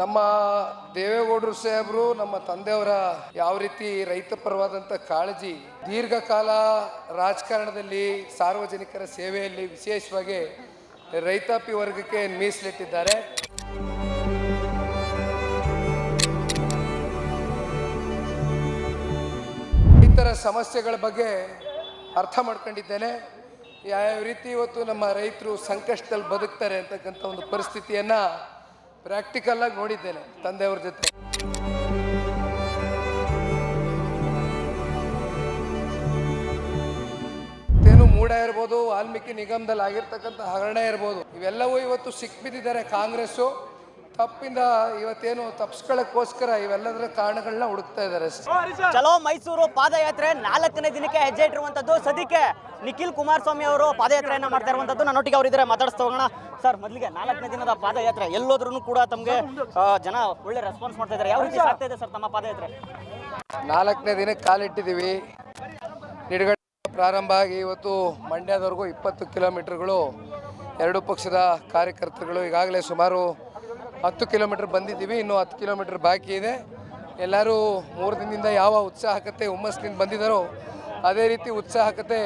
ನಮ್ಮ ದೇವೇಗೌಡರು ಸಾಹೇಬರು, ನಮ್ಮ ತಂದೆಯವರ ಯಾವ ರೀತಿ ರೈತ ಪರವಾದಂಥ ಕಾಳಜಿ, ದೀರ್ಘಕಾಲ ರಾಜಕಾರಣದಲ್ಲಿ ಸಾರ್ವಜನಿಕರ ಸೇವೆಯಲ್ಲಿ ವಿಶೇಷವಾಗಿ ರೈತಾಪಿ ವರ್ಗಕ್ಕೆ ಮೀಸಲಿಟ್ಟಿದ್ದಾರೆ. ರೈತರ ಸಮಸ್ಯೆಗಳ ಬಗ್ಗೆ ಅರ್ಥ ಮಾಡ್ಕೊಂಡಿದ್ದೇನೆ. ಯಾವ್ಯಾವ ರೀತಿ ಇವತ್ತು ನಮ್ಮ ರೈತರು ಸಂಕಷ್ಟದಲ್ಲಿ ಬದುಕ್ತಾರೆ ಅಂತಕ್ಕಂಥ ಒಂದು ಪರಿಸ್ಥಿತಿಯನ್ನು ಪ್ರಾಕ್ಟಿಕಲ್ ಆಗಿ ನೋಡಿದ್ದೇನೆ ತಂದೆಯವ್ರ ಜೊತೆ. ಏನು ಮೂಡ ಇರ್ಬೋದು ವಾಲ್ಮೀಕಿ ನಿಗಮದಲ್ಲಿ ಆಗಿರ್ತಕ್ಕಂಥ ಹಗರಣ ಇರ್ಬೋದು ಇವೆಲ್ಲವೂ ಇವತ್ತು ಸಿಕ್ಬಿದ್ದಿದ್ದಾರೆ ಕಾಂಗ್ರೆಸ್ಸು. ತಪ್ಪಿಂದ ಇವತ್ತೇನು ತಪ್ಪಿಸ್ಕೊಳ್ಳೋಕ್ಕೋಸ್ಕರ ಇವೆಲ್ಲದರ ಕಾರಣಗಳನ್ನ ಹುಡುಕ್ತಾ ಇದ್ದಾರೆ ಚಲೋ ಮೈಸೂರು ಪಾದಯಾತ್ರೆ ನಾಲ್ಕನೇ ದಿನಕ್ಕೆ ಹೆಜ್ಜೆ ಇಟ್ಟಿರುವಂತದ್ದು ಸದ್ಯಕ್ಕೆ. ನಿಖಿಲ್ ಕುಮಾರಸ್ವಾಮಿ ಅವರು ಪಾದಯಾತ್ರೆಯನ್ನ ಮಾಡ್ತಾ ಇರುವಂತದ್ದು. ನನ್ನೊಟ್ಟಿಗೆ ಇದ್ರೆ ಮಾತಾಡಿಸ್ತಾ ಹೋಗೋಣ. ಸರ್, ಮೊದಲಿಗೆ ನಾಲ್ಕನೇ ದಿನದ ಪಾದಯಾತ್ರೆ. ಎಲ್ಲೋದ್ರೂ ಕೂಡ ತಮಗೆ ಜನ ಒಳ್ಳೆ ರೆಸ್ಪಾನ್ಸ್ ಮಾಡ್ತಾ ಇದ್ದಾರೆ. ಯಾವ ರೀತಿ ಆಗ್ತಾ ಇದೆ ಸರ್ ತಮ್ಮ ಪಾದಯಾತ್ರೆ? ನಾಲ್ಕನೇ ದಿನಕ್ಕೆ ಕಾಲಿಟ್ಟಿದ್ದೀವಿ ನಿಡಗಡೆ ಪ್ರಾರಂಭ ಆಗಿ ಇವತ್ತು ಮಂಡ್ಯದವರೆಗೂ ಇಪ್ಪತ್ತು ಕಿಲೋಮೀಟರ್ಗಳು ಎರಡು ಪಕ್ಷದ ಕಾರ್ಯಕರ್ತರುಗಳು ಈಗಾಗಲೇ ಸುಮಾರು ಹತ್ತು ಕಿಲೋಮೀಟ್ರ್ ಬಂದಿದ್ದೀವಿ. ಇನ್ನೂ ಹತ್ತು ಕಿಲೋಮೀಟ್ರ್ ಬಾಕಿ ಇದೆ. ಎಲ್ಲರೂ ಮೂರು ದಿನದಿಂದ ಯಾವ ಉತ್ಸಾಹಕತೆ, ಹುಮ್ಮಸ್ಸಿನಿಂದ ಬಂದಿದ್ದಾರೋ ಅದೇ ರೀತಿ ಉತ್ಸಾಹಕತೆ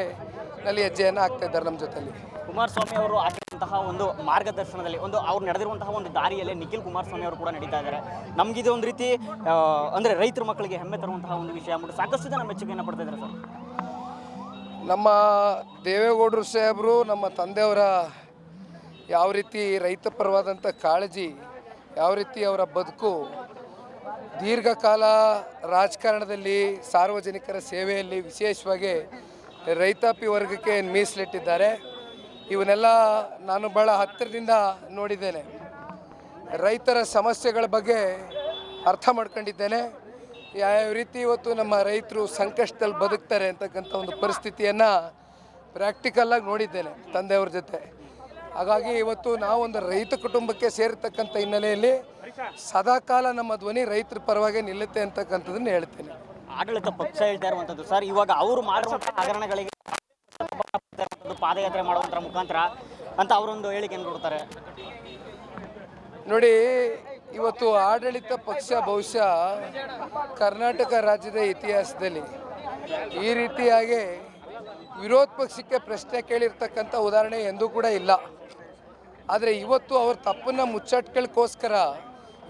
ನಲ್ಲಿ ಹೆಜ್ಜೆಯನ್ನು ಹಾಕ್ತಾ ಇದ್ದಾರೆ ನಮ್ಮ ಜೊತೆಲಿ. ಕುಮಾರಸ್ವಾಮಿ ಅವರು ಹಾಕಿದಂತಹ ಒಂದು ಮಾರ್ಗದರ್ಶನದಲ್ಲಿ ಒಂದು ಅವ್ರು ನಡೆದಿರುವಂತಹ ಒಂದು ದಾರಿಯಲ್ಲಿ ನಿಖಿಲ್ ಕುಮಾರಸ್ವಾಮಿ ಅವರು ಕೂಡ ನಡೀತಾ ಇದ್ದಾರೆ. ನಮಗಿದು ಒಂದು ರೀತಿ ಅಂದರೆ ಅಂದ್ರೆ ರೈತರ ಮಕ್ಕಳಿಗೆ ಹೆಮ್ಮೆ ತರುವಂತಹ ಒಂದು ವಿಷಯ ಅಂದ್ಬಿಟ್ಟು ಸಾಕಷ್ಟು ಜನ ಮೆಚ್ಚುಗೆಯನ್ನು ಪಡ್ತಾ ಇದ್ದಾರೆ ಸರ್. ನಮ್ಮ ದೇವೇಗೌಡರು ಸಾಹೇಬರು ನಮ್ಮ ತಂದೆಯವರ ಯಾವ ರೀತಿ ರೈತ ಪರವಾದಂಥ ಕಾಳಜಿ ಯಾವ ರೀತಿ ಅವರ ಬದುಕು ದೀರ್ಘಕಾಲ ರಾಜಕಾರಣದಲ್ಲಿ ಸಾರ್ವಜನಿಕರ ಸೇವೆಯಲ್ಲಿ ವಿಶೇಷವಾಗಿ ರೈತಾಪಿ ವರ್ಗಕ್ಕೆ ಮೀಸಲಿಟ್ಟಿದ್ದಾರೆ, ಇವನ್ನೆಲ್ಲ ನಾನು ಭಾಳ ಹತ್ತಿರದಿಂದ ನೋಡಿದ್ದೇನೆ. ರೈತರ ಸಮಸ್ಯೆಗಳ ಬಗ್ಗೆ ಅರ್ಥ ಮಾಡ್ಕೊಂಡಿದ್ದೇನೆ. ಯಾವ್ಯಾವ ರೀತಿ ಇವತ್ತು ನಮ್ಮ ರೈತರು ಸಂಕಷ್ಟದಲ್ಲಿ ಬದುಕ್ತಾರೆ ಅಂತಕ್ಕಂಥ ಒಂದು ಪರಿಸ್ಥಿತಿಯನ್ನು ಪ್ರಾಕ್ಟಿಕಲ್ಲಾಗಿ ನೋಡಿದ್ದೇನೆ ತಂದೆಯವ್ರ ಜೊತೆ. ಹಾಗಾಗಿ ಇವತ್ತು ನಾವೊಂದು ರೈತ ಕುಟುಂಬಕ್ಕೆ ಸೇರಿರ್ತಕ್ಕಂಥ ಹಿನ್ನೆಲೆಯಲ್ಲಿ ಸದಾಕಾಲ ನಮ್ಮ ಧ್ವನಿ ರೈತರ ಪರವಾಗಿ ನಿಲ್ಲುತ್ತೆ ಅಂತಕ್ಕಂಥದ್ದನ್ನು ಹೇಳ್ತೇನೆ. ಆಡಳಿತ ಪಕ್ಷ ಹೇಳ್ತಾ ಇರುವಂತದ್ದು. ಸರ್, ಇವಾಗ ಅವರು ಮಾಡಿರುವಂತಹ ಹಗರಣಗಳಿಗೆ ಪಾದಯಾತ್ರೆ ಮಾಡುವಂತರ ಮುಖಾಂತರ ಅಂತ ಅವರೊಂದು ಹೇಳಿಕೆ ಕೊಡ್ತಾರೆ? ನೋಡಿ, ಇವತ್ತು ಆಡಳಿತ ಪಕ್ಷ ಬಹುಶಃ ಕರ್ನಾಟಕ ರಾಜ್ಯದ ಇತಿಹಾಸದಲ್ಲಿ ಈ ರೀತಿಯಾಗಿ ವಿರೋಧ ಪಕ್ಷಕ್ಕೆ ಪ್ರಶ್ನೆ ಕೇಳಿರ್ತಕ್ಕಂಥ ಉದಾಹರಣೆ ಎಂದೂ ಕೂಡ ಇಲ್ಲ. ಆದರೆ ಇವತ್ತು ಅವ್ರ ತಪ್ಪನ್ನು ಮುಚ್ಚಟ್ಕೊಳ್ಳೋಕ್ಕೋಸ್ಕರ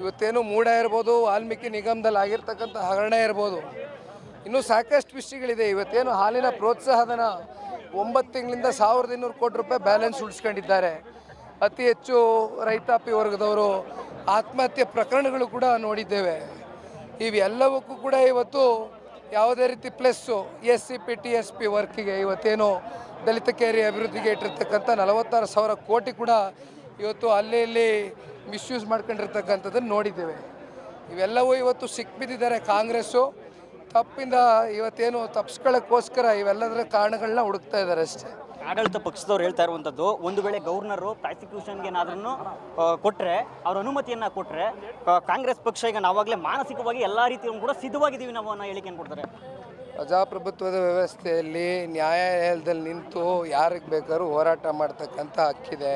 ಇವತ್ತೇನು ಮೂಡ ಇರ್ಬೋದು, ವಾಲ್ಮೀಕಿ ನಿಗಮದಲ್ಲಿ ಆಗಿರ್ತಕ್ಕಂಥ ಹಗರಣ ಇರ್ಬೋದು. ಇನ್ನೂ ಸಾಕಷ್ಟು ವಿಷಯಗಳಿದೆ. ಇವತ್ತೇನು ಹಾಲಿನ ಪ್ರೋತ್ಸಾಹಧನ ಒಂಬತ್ತು ತಿಂಗಳಿಂದ ಸಾವಿರದ ಇನ್ನೂರು ಕೋಟಿ ರೂಪಾಯಿ ಬ್ಯಾಲೆನ್ಸ್ ಉಳಿಸ್ಕೊಂಡಿದ್ದಾರೆ. ಅತಿ ಹೆಚ್ಚು ರೈತಾಪಿ ವರ್ಗದವರು ಆತ್ಮಹತ್ಯೆ ಪ್ರಕರಣಗಳು ಕೂಡ ನೋಡಿದ್ದೇವೆ. ಇವೆಲ್ಲವಕ್ಕೂ ಕೂಡ ಇವತ್ತು ಯಾವುದೇ ರೀತಿ plus S C P T S P ವರ್ಕಿಗೆ ಇವತ್ತೇನು ದಲಿತ ಕೇರಿ ಅಭಿವೃದ್ಧಿಗೆ ಇಟ್ಟಿರ್ತಕ್ಕಂಥ ನಲವತ್ತಾರು ಸಾವಿರ ಕೋಟಿ ಕೂಡ ಇವತ್ತು ಅಲ್ಲಿ ಇಲ್ಲಿ ಮಿಸ್ಯೂಸ್ ಮಾಡ್ಕೊಂಡಿರ್ತಕ್ಕಂಥದ್ದನ್ನು ನೋಡಿದ್ದೇವೆ. ಇವೆಲ್ಲವೂ ಇವತ್ತು ಸಿಕ್ಬಿದ್ದಿದ್ದಾರೆ ಕಾಂಗ್ರೆಸ್ಸು. ತಪ್ಪಿಂದ ಇವತ್ತೇನು ತಪ್ಪಿಸ್ಕೊಳ್ಳೋಕ್ಕೋಸ್ಕರ ಇವೆಲ್ಲದರ ಕಾರಣಗಳನ್ನ ಹುಡುಕ್ತಾ ಇದ್ದಾರೆ ಅಷ್ಟೇ. ಆಡಳಿತ ಪಕ್ಷದವ್ರು ಹೇಳ್ತಾ ಇರುವಂಥದ್ದು ಒಂದು ವೇಳೆ ಗವರ್ನರು ಪ್ರಾಸಿಕ್ಯೂಷನ್ಗೆ ಏನಾದ್ರೂ ಕೊಟ್ಟರೆ ಅವ್ರ ಅನುಮತಿಯನ್ನು ಕೊಟ್ಟರೆ ಕಾಂಗ್ರೆಸ್ ಪಕ್ಷ ಈಗ ನಾವಾಗಲೇ ಮಾನಸಿಕವಾಗಿ ಎಲ್ಲ ರೀತಿಯಲ್ಲೂ ಕೂಡ ಸಿದ್ಧವಾಗಿದ್ದೀವಿ ನಾವು ಅನ್ನೋ ಹೇಳಿಕೆಯನ್ನು ಕೊಡ್ತಾರೆ. ಪ್ರಜಾಪ್ರಭುತ್ವದ ವ್ಯವಸ್ಥೆಯಲ್ಲಿ ನ್ಯಾಯಾಲಯದಲ್ಲಿ ನಿಂತು ಯಾರಿಗೆ ಬೇಕಾದ್ರೂ ಹೋರಾಟ ಮಾಡ್ತಕ್ಕಂಥ ಹಕ್ಕಿದೆ.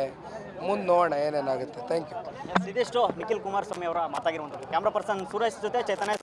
ಮುಂದೆ ನೋಡೋಣ ಏನೇನಾಗುತ್ತೆ? ಥ್ಯಾಂಕ್ ಯು ಇದಿಷ್ಟು ನಿಖಿಲ್ ಕುಮಾರಸ್ವಾಮಿ ಅವರ ಮಾತಾಗಿರುವಂಥದ್ದು. ಕ್ಯಾಮ್ರಾ ಪರ್ಸನ್ ಸುರೇಶ್ ಜೊತೆ ಚೈತನ್ಯ.